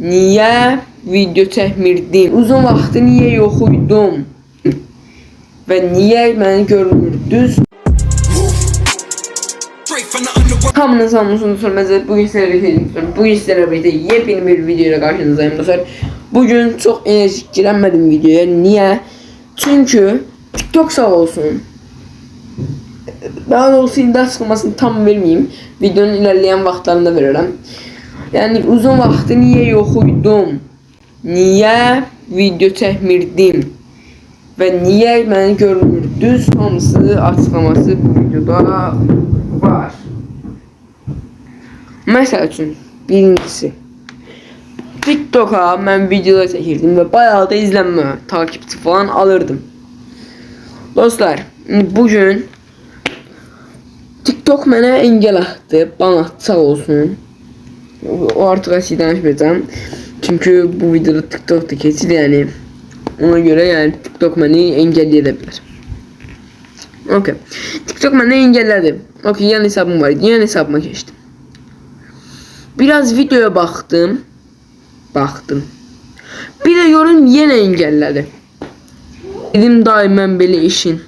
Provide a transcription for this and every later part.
Niye video çəkmirdim? Uzun vaxtı niye yox idum? Və niyə məni görmürdünüz? Hamınız hamınızın sormazı bugün sizlerle birlikte bugün sizlerle birlikte yepyeni bir videoyla karşınızdayım dostlar. Bugün çok enerjik giremedim videoya. Niye? Çünkü TikTok sağ olsun. Daha doğrusu indi sıkılmasını tam vermeyeyim. Videonun ilerleyen vaxtlarında veririm. Yani uzun vaxtı niye yox idum? Niye video çəkmirdim? Və niyə məni görmürdünüz? Hamısı açıqlaması bu videoda var. Məsəl üçün, birincisi. TikTok'a mən videolar çəkirdim və bayağı da izlənmə, takipçi falan alırdım. Dostlar, bugün TikTok mənə engel atdı, ban atdı sağ olsun. O artıq əsl danışmayacağım. Çünki bu videoda TikTok'da keçir yəni. Ona göre yani TikTok beni engelleyebilir. Okey. TikTok beni engelledi. Okey yan hesabım var. Yan hesabıma geçtim. Biraz videoya baktım. Baktım. Bir de yorum yine engelledi. Dedim daima böyle işin.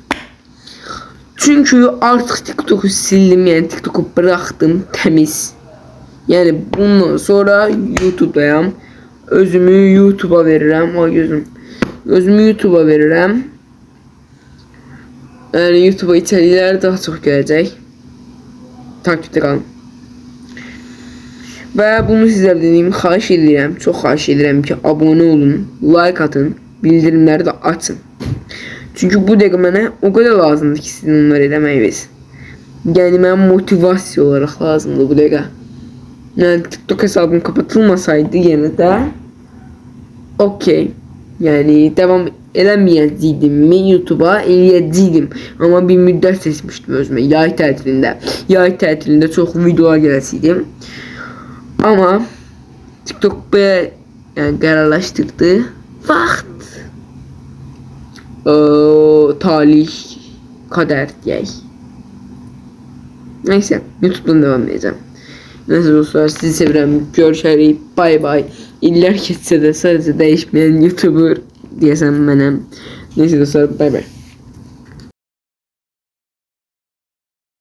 Çünkü artık TikTok'u sildim yani TikTok'u bıraktım temiz. Yani bundan sonra YouTube'dayım. Özümü YouTube'a veririm. O gözüm. Özümü YouTube'a veririm. Yani YouTube'a içerikler daha çok gelecek. Takipte kalın. Ve bunu sizlerden deyim, xahiş edirəm, çox xahiş edirəm ki, abone olun, like atın, bildirimləri də açın. Çünki bu dəqiqə mənə o qədər lazımdır ki, sizin onları eləməyiniz. Yəni mənə motivasiya olaraq lazımdır bu dəqiqə. Yəni TikTok hesabım kapatılmasaydı yenə də okey. Yani devam eləməyəcəydim mi YouTube'a eləyəcəydim. Amma bir müddət seçmişdim özümə yay tətilində. Yay tətilində çox videolar gələsiydim. Amma TikTok belə yəni qərarlaşdırdı. Vaxt o, talih kader deyək. Neyse YouTube'dan devam edeceğim. Neyse dostlar sizi sevirəm. Görüşərik. Bay bay. İllər keçsə də sadəcə dəyişməyən YouTuber deyəsən mənəm. Neyse dostlar bay bay.